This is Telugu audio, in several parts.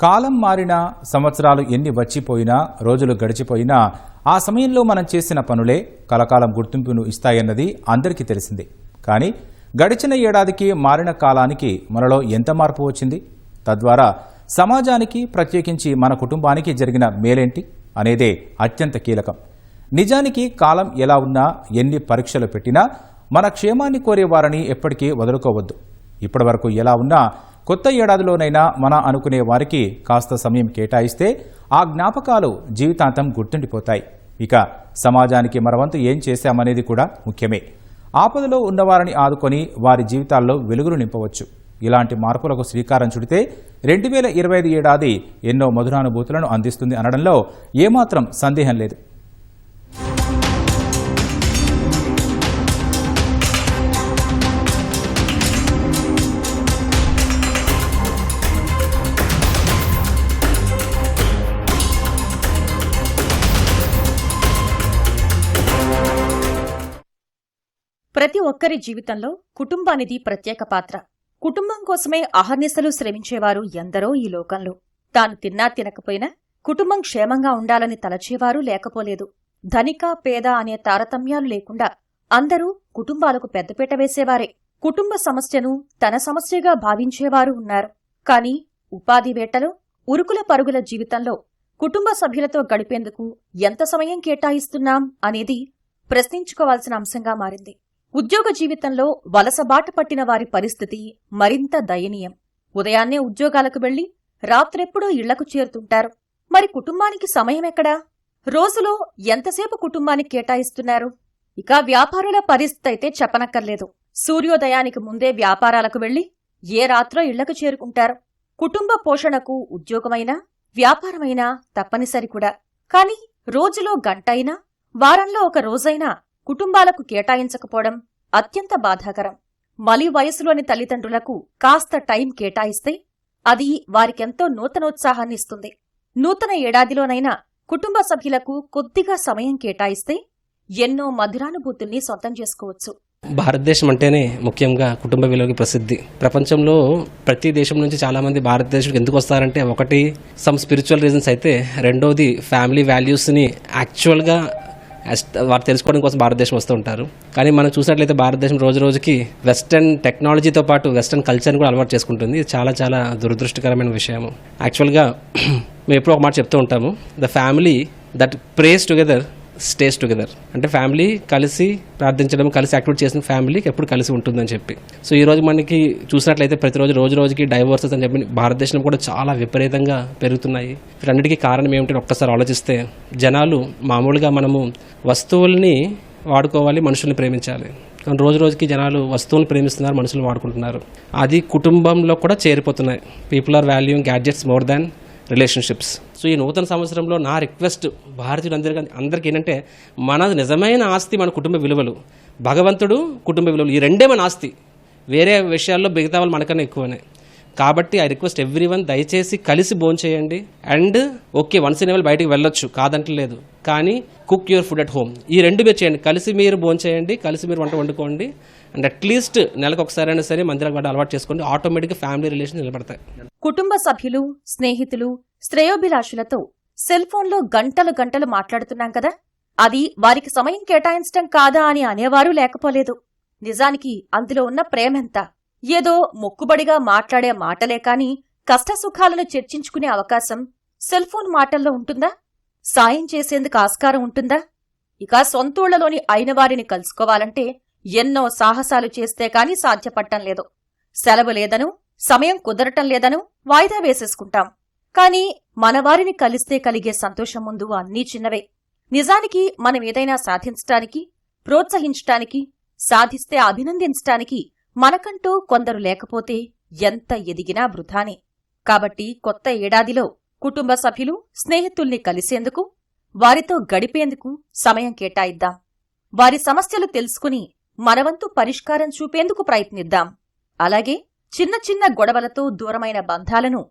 కాలం మారినా సంవత్సరాలు ఎన్ని వచ్చిపోయినా రోజులు గడిచిపోయినా ఆ సమయంలో మనం చేసిన పనులే కలకాలం గుర్తింపును ఇస్తాయన్నది అందరికీ తెలిసిందే. కానీ గడిచిన ఏడాదికి మారిన కాలానికి మనలో ఎంత మార్పు వచ్చింది? తద్వారా సమాజానికి ప్రత్యేకించి మన కుటుంబానికి జరిగిన మేలేంటి అనేదే అత్యంత కీలకం. నిజానికి కాలం ఎలా ఉన్నా ఎన్ని పరీక్షలు పెట్టినా మన క్షేమాన్ని కోరేవారని ఎప్పటికీ వదులుకోవద్దు. ఇప్పటివరకు ఎలా ఉన్నా కొత్త ఏడాదిలోనైనా మన అనుకునే వారికి కాస్త సమయం కేటాయిస్తే ఆ జ్ఞాపకాలు జీవితాంతం గుర్తుండిపోతాయి. ఇక సమాజానికి మరవంతు ఏం చేశామనేది కూడా ముఖ్యమే. ఆపదలో ఉన్నవారిని ఆదుకొని వారి జీవితాల్లో వెలుగులు నింపవచ్చు. ఇలాంటి మార్పులకు శ్రీకారం చుడితే రెండు వేల ఇరవై ఐదు ఏడాది ఎన్నో మధురానుభూతులను అందిస్తుంది అనడంలో ఏమాత్రం సందేహం లేదు. ప్రతి ఒక్కరి జీవితంలో కుటుంబానిది ప్రత్యేక పాత్ర. కుటుంబం కోసమే అహర్నిశలు శ్రమించేవారు ఎందరో ఈ లోకంలో. తాను తిన్నా తినకపోయినా కుటుంబం క్షేమంగా ఉండాలని తలచేవారు లేకపోలేదు. ధనిక పేద అనే తారతమ్యాలు లేకుండా అందరూ కుటుంబాలకు పెద్దపీట వేసేవారే. కుటుంబ సమస్యను తన సమస్యగా భావించేవారు ఉన్నారు. కాని ఉపాధి వేటలో ఉరుకుల పరుగుల జీవితంలో కుటుంబ సభ్యులతో గడిపేందుకు ఎంత సమయం కేటాయిస్తున్నాం అనేది ప్రశ్నించుకోవాల్సిన అంశంగా మారింది. ఉద్యోగ జీవితంలో వలసబాట పట్టిన వారి పరిస్థితి మరింత దయనీయం. ఉదయాన్నే ఉద్యోగాలకు వెళ్ళి రాత్రెప్పుడో ఇళ్ళకు చేరుతుంటారు. మరి కుటుంబానికి సమయమెక్కడా రోజులో ఎంతసేపు కుటుంబానికి కేటాయిస్తున్నారు? ఇక వ్యాపారుల పరిస్థితి అయితే చెప్పనక్కర్లేదు. సూర్యోదయానికి ముందే వ్యాపారాలకు వెళ్ళి ఏ రాత్రో ఇళ్ళకు చేరుకుంటారు. కుటుంబ పోషణకు ఉద్యోగమైనా వ్యాపారమైనా తప్పనిసరి కూడా. కాని రోజులో గంటైనా వారంలో ఒక రోజైనా కుటుంబాలకు కేటాయించకపోవడం అత్యంత బాధాకరం. మలి వయసులోని తల్లిదండ్రులకు కాస్త టైం కేటాయిస్తే అది వారికెంతో నూతనోత్సాహాన్ని ఇస్తుంది. నూతన ఏడాదిలోనైనా కుటుంబ సభ్యులకు కొద్దిగా సమయం కేటాయిస్తే ఎన్నో మధురానుభూతుల్ని సొంతం చేసుకోవచ్చు. భారతదేశం అంటేనే ముఖ్యంగా కుటుంబ విలువకి ప్రసిద్ధి. ప్రపంచంలో ప్రతి దేశం నుంచి చాలా మంది భారతదేశంకి ఎందుకు వస్తారంటే ఒకటి సమ్ స్పిరిచువల్ రీజన్స్ అయితే రెండోది ఫ్యామిలీ వాల్యూస్ని యాక్చువల్గా వారు తెలుసుకోవడం కోసం భారతదేశం వస్తూ ఉంటారు. కానీ మనం చూసినట్లయితే భారతదేశం రోజు రోజుకి వెస్టర్న్ టెక్నాలజీతో పాటు వెస్టర్న్ కల్చర్ని కూడా అలవాటు చేసుకుంటుంది. ఇది చాలా చాలా దురదృష్టకరమైన విషయం యాక్చువల్గా మేము ఎప్పుడో ఒక మాట చెప్తూ ఉంటాము. The family that prays together stays together అంటే ఫ్యామిలీ కలిసి ప్రార్థించడం కలిసి యాక్టివేట్ చేసిన ఫ్యామిలీకి ఎప్పుడు కలిసి ఉంటుందని చెప్పి. సో ఈ రోజు మనకి చూసినట్లయితే ప్రతిరోజు రోజు రోజుకి డైవోర్సెస్ అని చెప్పి భారతదేశం కూడా చాలా విపరీతంగా పెరుగుతున్నాయి. వీటన్నిటికీ కారణం ఏమిటని ఒక్కసారి ఆలోచిస్తే జనాలు మామూలుగా మనము వస్తువుల్ని వాడుకోవాలి మనుషుల్ని ప్రేమించాలి. కానీ రోజు రోజుకి జనాలు వస్తువులను ప్రేమిస్తున్నారు మనుషులు వాడుకుంటున్నారు. అది కుటుంబంలో కూడా చేరిపోతున్నాయి. People are valuing gadgets more than relationships so ఈ నూతన సంవత్సరంలో నా రిక్వెస్ట్ భారతీయులందరికీ అందరికీ ఏంటంటే మన నిజమైన ఆస్తి మన కుటుంబ విలువలు. భగవంతుడు కుటుంబ విలువలు. ఈ రెండే మన ఆస్తి. వేరే విషయాల్లో మిగతా వాళ్ళు మనకన్నా ఎక్కువనే. కాబట్టి ఐ రిక్వెస్ట్ ఎవ్రీ వన్ దయచేసి కలిసి భోంచేయండి. And okay once in a while బయటికి వెళ్ళొచ్చు. కాదంటలేదు. కానీ cook your food at home ఈ రెండు మీరు చేయండి. కలిసి మీరు భోంచేయండి కలిసి మీరు వంట వండుకోండి. అండ్ అట్లీస్ట్ నెలకు ఒకసారైనా సరే మందిరానికి కూడా అలవాటు చేసుకోండి. ఆటోమేటిక్గా ఫ్యామిలీ రిలేషన్ నిలబడతాయి. కుటుంబ సభ్యులు స్నేహితులు శ్రేయోభిలాషులతో సెల్ ఫోన్లో గంటలు గంటలు మాట్లాడుతున్నాం కదా? అది వారికి సమయం కేటాయించటం కాదా అని అనేవారు లేకపోలేదు. నిజానికి అందులో ఉన్న ప్రేమెంత ఏదో మొక్కుబడిగా మాట్లాడే మాటలే కాని కష్టసుఖాలను చర్చించుకునే అవకాశం సెల్ ఫోన్ మాటల్లో ఉంటుందా? సాయం చేసేందుకు ఆస్కారం ఉంటుందా? ఇక సొంతూళ్ళలోని అయిన వారిని కలుసుకోవాలంటే ఎన్నో సాహసాలు చేస్తే కాని సాధ్యపడటం లేదు. సెలవు లేదను సమయం కుదరటం లేదను వాయిదా వేసేసుకుంటాం. కాని మనవారిని కలిస్తే కలిగే సంతోషం ముందు అన్నీ చిన్నవే. నిజానికి మనం ఏదైనా సాధించటానికి ప్రోత్సహించటానికి సాధిస్తే అభినందించటానికి మనకంటూ కొందరు లేకపోతే ఎంత ఎదిగినా వృధానే. కాబట్టి కొత్త ఏడాదిలో కుటుంబ సభ్యులు స్నేహితుల్ని కలిసేందుకు వారితో గడిపేందుకు సమయం కేటాయిద్దాం. వారి సమస్యలు తెలుసుకుని మనవంతు పరిష్కారం చూపేందుకు ప్రయత్నిద్దాం. అలాగే చిన్న చిన్న గొడవలతో దూరమైన బంధాలను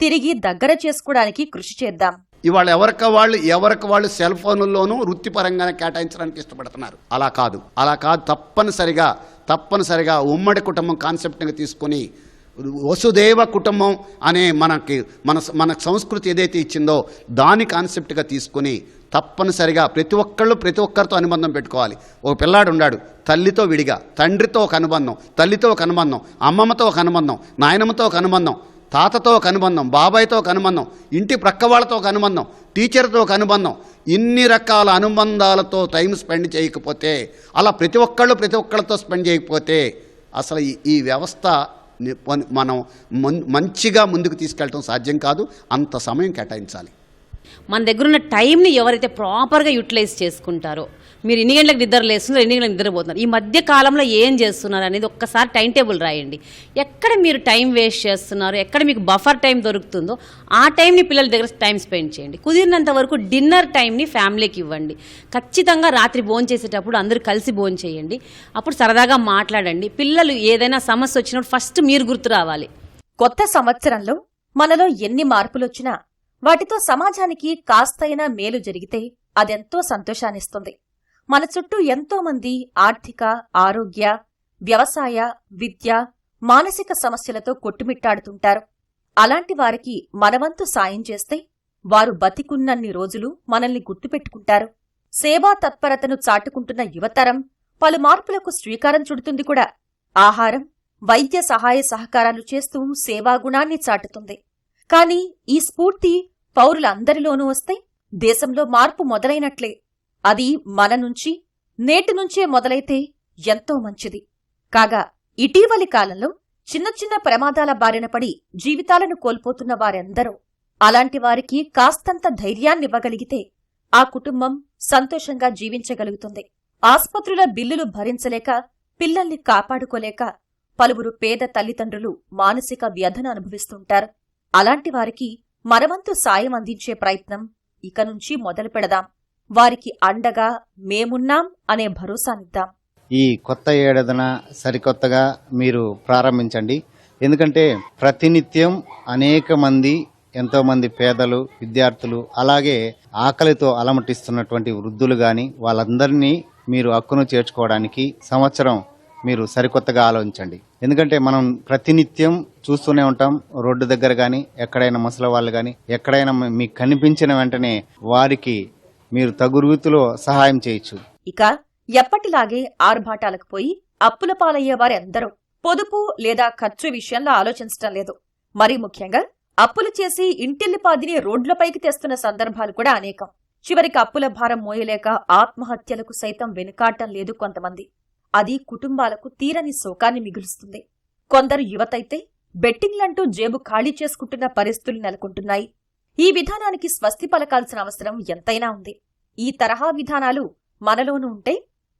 తిరిగి దగ్గర చేసుకోవడానికి కృషి చేద్దాం. ఇవాళ ఎవరికి వాళ్ళు ఎవరికి వాళ్ళు సెల్ ఫోన్లలోనూ వృత్తిపరంగానే కేటాయించడానికి ఇష్టపడుతున్నారు. అలా కాదు. అలా కాదు. తప్పనిసరిగా తప్పనిసరిగా ఉమ్మడి కుటుంబం కాన్సెప్ట్గా తీసుకుని వసుదేవ కుటుంబం అనే మనకి మన మన సంస్కృతి ఏదైతే ఇచ్చిందో దాని కాన్సెప్ట్గా తీసుకుని తప్పనిసరిగా ప్రతి ఒక్కళ్ళు ప్రతి ఒక్కరితో అనుబంధం పెట్టుకోవాలి. ఒక పిల్లాడు ఉన్నాడు తల్లితో విడిగా తండ్రితో ఒక అనుబంధం తల్లితో ఒక అనుబంధం అమ్మమ్మతో ఒక అనుబంధం నాయనమ్మతో ఒక అనుబంధం తాతతో ఒక అనుబంధం బాబాయ్తో ఒక అనుబంధం ఇంటి ప్రక్క వాళ్ళతో ఒక అనుబంధం టీచర్తో ఒక అనుబంధం ఇన్ని రకాల అనుబంధాలతో టైం స్పెండ్ చేయకపోతే అలా ప్రతి ఒక్కళ్ళు ప్రతి ఒక్కళ్ళతో స్పెండ్ చేయకపోతే అసలు ఈ ఈ వ్యవస్థ మనం మంచిగా ముందుకు తీసుకెళ్ళటం సాధ్యం కాదు. అంత సమయం కేటాయించాలి. మన దగ్గర ఉన్న టైంని ఎవరైతే ప్రాపర్గా యూటిలైజ్ చేసుకుంటారో మీరు ఎన్ని గంటలకు నిద్ర లేస్తున్నారు ఎన్ని గంటలకు నిద్రపోతున్నారు ఈ మధ్య కాలంలో ఏం చేస్తున్నారు అనేది ఒక్కసారి టైం టేబుల్ రాయండి. ఎక్కడ మీరు టైం వేస్ట్ చేస్తున్నారు ఎక్కడ మీకు బఫర్ టైం దొరుకుతుందో ఆ టైంని పిల్లల దగ్గర టైం స్పెండ్ చేయండి. కుదిరినంత వరకు డిన్నర్ టైంని ఫ్యామిలీకి ఇవ్వండి. ఖచ్చితంగా రాత్రి భోజనం చేసేటప్పుడు అందరూ కలిసి భోజనం చేయండి. అప్పుడు సరదాగా మాట్లాడండి. పిల్లలు ఏదైనా సమస్య వచ్చినప్పుడు ఫస్ట్ మీరు గుర్తు రావాలి. కొత్త సంవత్సరంలో మనలో ఎన్ని మార్పులు వచ్చినా వాటితో సమాజానికి కాస్తైనా మేలు జరిగితే అదెంతో సంతోషాన్నిస్తుంది. మన చుట్టూ ఎంతో మంది ఆర్థిక ఆరోగ్య వ్యవసాయ విద్య మానసిక సమస్యలతో కొట్టుమిట్టాడుతుంటారు. అలాంటి వారికి మనవంతు సాయం చేస్తే వారు బతికున్నన్ని రోజులు మనల్ని గుర్తుపెట్టుకుంటారు. సేవా తత్పరతను చాటుకుంటున్న యువతరం పలు మార్పులకు శ్రీకారం చుడుతుంది కూడా. ఆహారం వైద్య సహాయ సహకారాలు చేస్తూ సేవాగుణాన్ని చాటుతుంది. కాని ఈ స్ఫూర్తి పౌరులందరిలోనూ వస్తే దేశంలో మార్పు మొదలైనట్లే. అది మన నుంచి నేటి నుంచే మొదలైతే ఎంతో మంచిది. కాగా ఇటీవలి కాలంలో చిన్న చిన్న ప్రమాదాల బారిన పడి జీవితాలను కోల్పోతున్న వారెందరో అలాంటి వారికి కాస్తంత ధైర్యాన్నివ్వగలిగితే ఆ కుటుంబం సంతోషంగా జీవించగలుగుతుంది. ఆస్పత్రుల బిల్లులు భరించలేక పిల్లల్ని కాపాడుకోలేక పలువురు పేద తల్లిదండ్రులు మానసిక వ్యధను అనుభవిస్తుంటారు. అలాంటి వారికి మనవంతు సాయం అందించే ప్రయత్నం ఇక నుంచి మొదలు పెడదాం. వారికి అండగా మేమున్నాం అనే భరోసానిద్దాం. ఈ కొత్త ఏడాదిన సరికొత్తగా మీరు ప్రారంభించండి. ఎందుకంటే ప్రతినిత్యం అనేక మంది ఎంతో మంది పేదలు విద్యార్థులు అలాగే ఆకలితో అలమటిస్తున్నటువంటి వృద్ధులు గాని వాళ్ళందరినీ మీరు హక్కును చేర్చుకోవడానికి సంవత్సరం మీరు సరికొత్తగా ఆలోచించండి. ఎందుకంటే మనం ప్రతినిత్యం చూస్తూనే ఉంటాం. రోడ్డు దగ్గర కానీ ఎక్కడైనా ముసలి వాళ్ళు కానీ ఎక్కడైనా మీకు కనిపించిన వెంటనే వారికి మీరు తగు రీతిలో సహాయం చేయొచ్చు. ఇక ఎప్పటిలాగే ఆర్భాటాలకు పోయి అప్పుల పాలయ్యే వారెందరూ పొదుపు లేదా ఖర్చు విషయంలో ఆలోచించటం లేదు. మరీ ముఖ్యంగా అప్పులు చేసి ఇంటిల్లిపాదిని రోడ్లపైకి తెస్తున్న సందర్భాలు కూడా అనేకం. చివరికి అప్పుల భారం మోయలేక ఆత్మహత్యలకు సైతం వెనుకాటం లేదు కొంతమంది. అది కుటుంబాలకు తీరని శోకాన్ని మిగులుస్తుంది. కొందరు యువతైతే బెట్టింగ్లంటూ జేబు ఖాళీ చేసుకుంటున్న పరిస్థితులు నెలకొంటున్నాయి. ఈ విధానానికి స్వస్తి పలకాల్సిన అవసరం ఎంతైనా ఉంది. ఈ తరహా విధానాలు మనలోనూ ఉంటే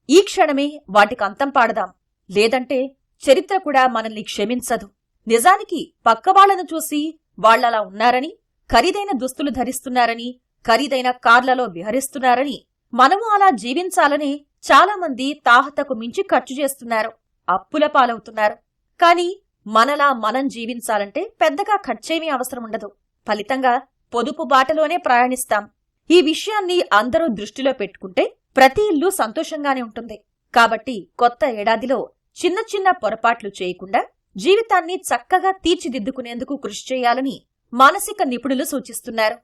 ఈ క్షణమే వాటికి అంతం పాడదాం. లేదంటే చరిత్ర కూడా మనల్ని క్షమించదు. నిజానికి పక్కవాళ్ళను చూసి వాళ్ళలా ఉన్నారని ఖరీదైన దుస్తులు ధరిస్తున్నారని ఖరీదైన కార్లలో విహరిస్తున్నారని మనము అలా జీవించాలనే చాలా మంది తాహతకు మించి ఖర్చు చేస్తున్నారు అప్పుల పాలవుతున్నారు. కాని మనలా మనం జీవించాలంటే పెద్దగా ఖర్చేమీ అవసరం ఉండదు. ఫలితంగా పొదుపు బాటలోనే ప్రయాణిస్తాం. ఈ విషయాన్ని అందరూ దృష్టిలో పెట్టుకుంటే ప్రతి ఇల్లు సంతోషంగానే ఉంటుంది. కాబట్టి కొత్త ఏడాదిలో చిన్న చిన్న పొరపాట్లు చేయకుండా జీవితాన్ని చక్కగా తీర్చిదిద్దుకునేందుకు కృషి చేయాలని మానసిక నిపుణులు సూచిస్తున్నారు.